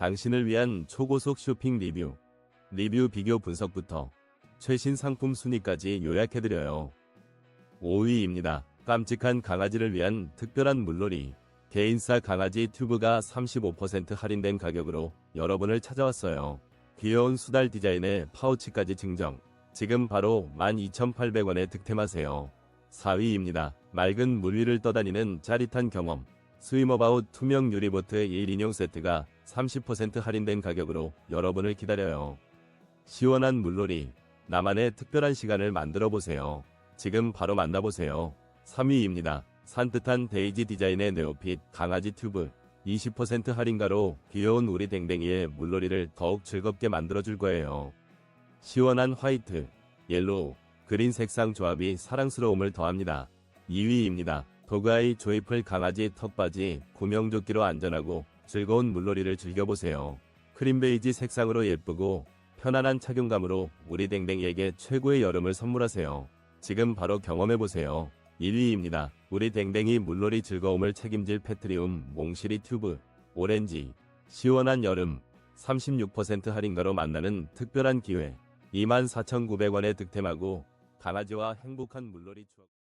당신을 위한 초고속 쇼핑 리뷰, 리뷰 비교 분석부터 최신 상품 순위까지 요약해드려요. 5위입니다. 깜찍한 강아지를 위한 특별한 물놀이. 개인사 강아지 튜브가 35% 할인된 가격으로 여러분을 찾아왔어요. 귀여운 수달 디자인의 파우치까지 증정. 지금 바로 12,800원에 득템하세요. 4위입니다. 맑은 물 위를 떠다니는 짜릿한 경험. 스위머바웃 투명 유리보트 1인용 세트가 30% 할인된 가격으로 여러분을 기다려요. 시원한 물놀이. 나만의 특별한 시간을 만들어 보세요. 지금 바로 만나보세요. 3위입니다. 산뜻한 데이지 디자인의 네오핏 강아지 튜브. 20% 할인가로 귀여운 우리 댕댕이의 물놀이를 더욱 즐겁게 만들어줄 거예요. 시원한 화이트, 옐로우, 그린 색상 조합이 사랑스러움을 더합니다. 2위입니다. 도가이 조이풀 강아지 턱바지 구명조끼로 안전하고 즐거운 물놀이를 즐겨보세요. 크림 베이지 색상으로 예쁘고 편안한 착용감으로 우리 댕댕이에게 최고의 여름을 선물하세요. 지금 바로 경험해보세요. 1위입니다. 우리 댕댕이 물놀이 즐거움을 책임질 페트리움 몽시리 튜브 오렌지 시원한 여름 36% 할인가로 만나는 특별한 기회 24,900원에 득템하고 강아지와 행복한 물놀이 추억